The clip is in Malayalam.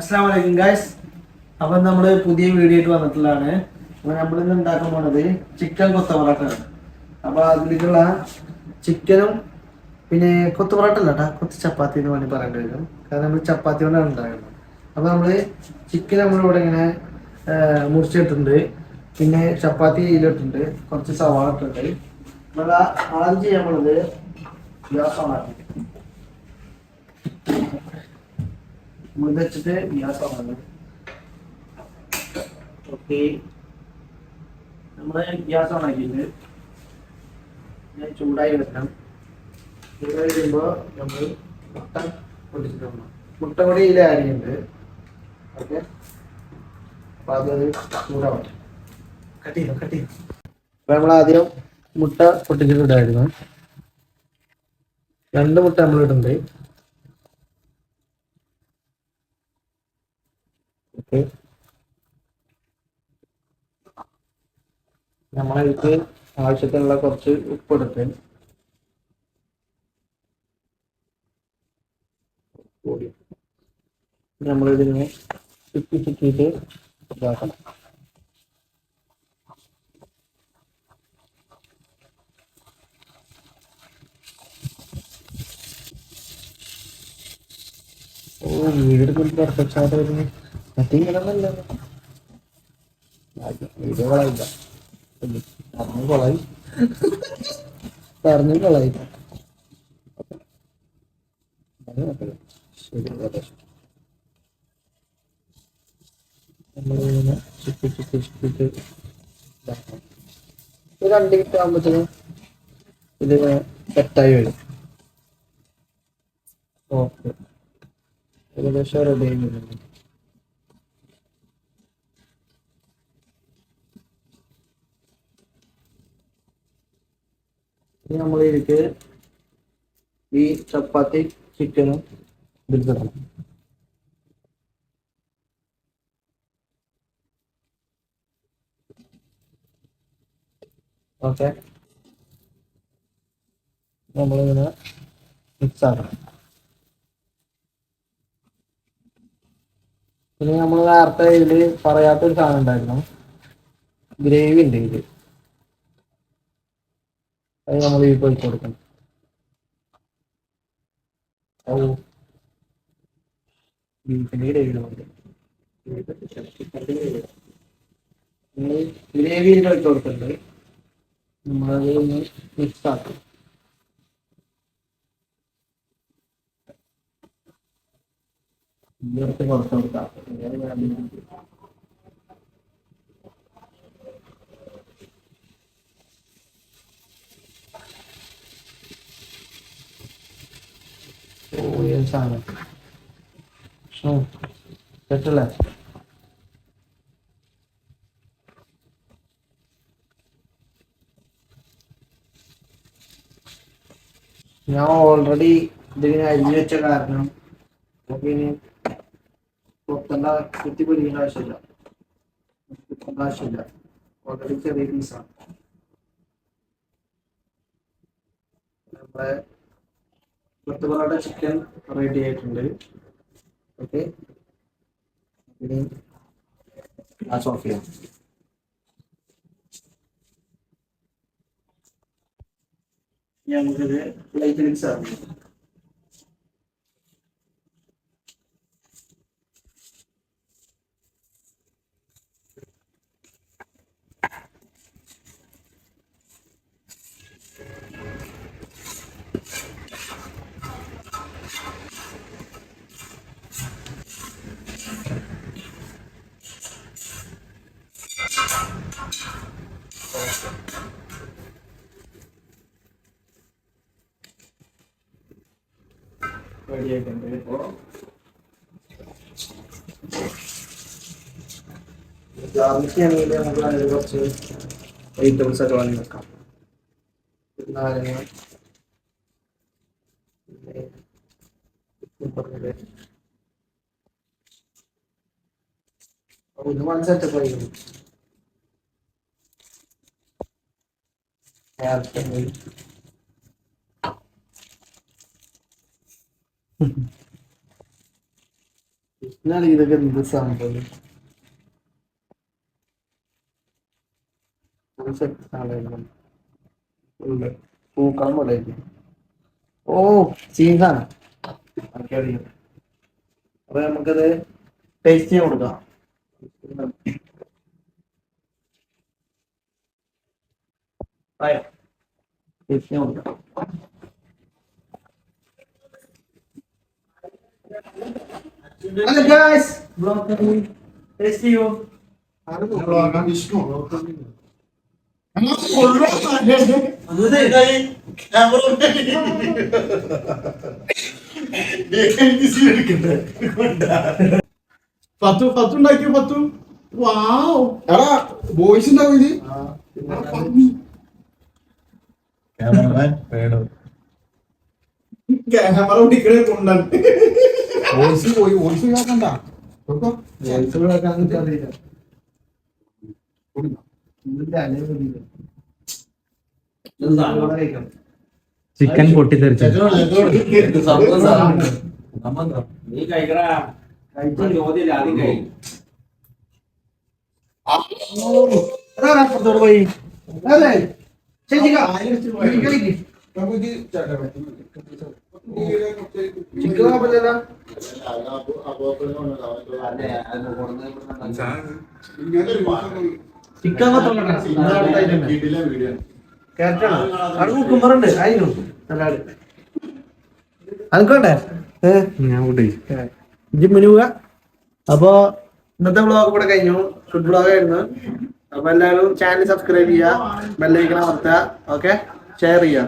അസ്സാം വലൈക്കും ഗായ്സ് അപ്പം നമ്മൾ പുതിയ വീഡിയോ ആയിട്ട് വന്നിട്ടുള്ളതാണ്. അപ്പോൾ നമ്മൾ ഇന്ന് ഉണ്ടാക്കാൻ പോണത് ചിക്കൻ കൊത്ത പൊറോട്ടയാണ് അപ്പോൾ അതിലേക്കുള്ള ചിക്കനും പിന്നെ കൊത്ത പൊറോട്ട അല്ല കേട്ടോ കൊത്ത ചപ്പാത്തി എന്ന് വേണ്ടി പറയേണ്ടി വരും. കാരണം നമ്മൾ ചപ്പാത്തി കൊണ്ടാണ് ഉണ്ടാക്കുന്നത്. അപ്പോൾ നമ്മൾ ചിക്കൻ നമ്മളിവിടെ ഇങ്ങനെ മുറിച്ചിട്ടുണ്ട് പിന്നെ ചപ്പാത്തി ഇതിലിട്ടുണ്ട് കുറച്ച് സവാള ഇട്ടുണ്ട് നമ്മൾ ആദ്യം ചെയ്യാൻ പോണത് ഗ്യാസാണ് മുള വെച്ചിട്ട് ഗ്യാസാണ് ഓക്കെ. നമ്മൾ ഗ്യാസ് ഞാൻ ചൂടായി വെക്കണം. ചൂടായി വരുമ്പോൾ നമ്മൾ മുട്ട പൊട്ടിച്ചിട്ടുണ്ട് മുട്ട കൂടി ഇതിൽ ആഡ് ഓക്കെ. അപ്പോൾ അത് കട്ട് കട്ട് അപ്പം നമ്മൾ ആദ്യം മുട്ട പൊട്ടിച്ചിട്ടുണ്ടായിരുന്നു രണ്ട് മുട്ട നമ്മൾ ഓക്കെ നമ്മളതിലേക്ക് ആവശ്യത്തിനുള്ള കുറച്ച് ഉപ്പ് എടുത്ത് നമ്മളിതിനെ ചുറ്റി ചുറ്റിയിട്ട് ഇതാക്കണം. ഓ വീട് പെർഫെക്റ്റ് വരുന്നു. മറ്റേ ഇങ്ങനൊന്നല്ല വീഡിയോ കൊളായില്ല പറഞ്ഞു കൊളായി പറഞ്ഞു കൊളായി നമ്മളിങ്ങനെ ചുറ്റി ചുറ്റി ചുറ്റിട്ട് ഇതാക്കണം. ഒരു രണ്ട് മിനിറ്റ് ആകുമ്പോഴത്തേനും ഇതിന് സെറ്റായി വരും. ഓക്കെ. ഏകദേശം റെഡി ആയി വരുന്നുണ്ട് നമ്മൾ ഈ ചപ്പാത്തി ചിക്കനും ഇതിലിടണം ഓക്കെ. നമ്മളിങ്ങനെ മിക്സ് ആക്കണം. പിന്നെ നമ്മൾ നേരത്തെ ഇതിൽ പറയാത്തൊരു സാധനം ഉണ്ടായിരുന്നു. ഗ്രേവി ഉണ്ട് ഇതിൽ? അത് നമ്മൾ ഈ ഒഴിച്ച് കൊടുക്കണം. ഓ ബീഫിന്റെ ഗ്രേവി ഗ്രേവിയിൽ ഒഴിച്ച് കൊടുക്കുന്നുണ്ട് നമ്മളത് ഒന്ന് മിക്സ് ആക്കും. ഇവിടുത്തെ കുറച്ച് കൊടുക്കാം ഏത് സാധനം. ഷോ തെറ്റല്ലേ ഞാൻ ഓൾറെഡി ഇതിങ്ങനെ അരിഞ്ഞു വെച്ച കാരണം നമുക്ക് ഇനി പൊത്തണ്ട കുത്തി പൊരിക്കേണ്ട ആവശ്യമില്ല. കുത്തേണ്ട ആവശ്യമില്ല. ഓൾറെഡി ചെറിയ പീസാണ് നമ്മുടെ പത്ത് പൊറോട്ട ചിക്കൻ റെഡി ആയിട്ടുണ്ട്. ഓക്കെ ഇനി ആ സോഫിയ നമുക്കിത് പ്ലേറ്റിലേക്ക് സെർവ് రెడీ అయిపోయింది ఇట్లా ముఖ్యం కూడా నిలవచ్చు ఎయిట్ థౌసండ్ వాళ్ళు యొక్క ಹೌದು ಒಂದ್ಸರ್ತಿ ಬೈ ಯಾರು ഇതൊക്കെ എന്ത് സംഭവം. പൂക്കളം പോലെ. ഓ ചീസാണ് അപ്പൊ നമുക്കത് ടേസ്റ്റ് ചെയ്യാൻ കൊടുക്കാം? ടേസ്റ്റ് ചെയ്യാൻ കൊടുക്കാം ഹലോ ഗായ്സ് ബ്ലോഗ് ടേസ്റ്റ് ചെയ്യൂ പത്തു ഉണ്ടാക്കിയോ പത്തു വാവ്. എടാ ബോയ്സ് ഉണ്ടാവും ഇത് ക്യാമറ ഓടിക്കണേ കൊണ്ടാണ് വോയിസ്. പോയി വോയിസ്. ചിക്കൻ പൊട്ടിത്തെറിച്ചു. നീ കഴിച്ച്. ആദ്യം കഴി. പോയി. ചേച്ചിക്ക കഴിക്ക്. ചിക്കൻ കുഴപ്പമില്ലല്ലോ ചിക്കൻ കേട്ടോ. അവിടെ കുക്കുമ്പറുണ്ട് അതിനും നല്ലാട് അനക്കോണ്ടേ ഏഹ് ഞാൻ കൂട്ടി. ജിമ്മിന് പോവുക അപ്പോ ഇന്നത്തെ വ്ളോഗ് കൂടെ കഴിഞ്ഞു. ഫുഡ് വ്ളോഗ് ആയിരുന്നു. അപ്പൊ എല്ലാവരും ചാനൽ സബ്സ്ക്രൈബ് ചെയ്യുക ബെല്ലൈക്കൺ അമർത്തുക. ഓക്കെ ഷെയർ ചെയ്യുക.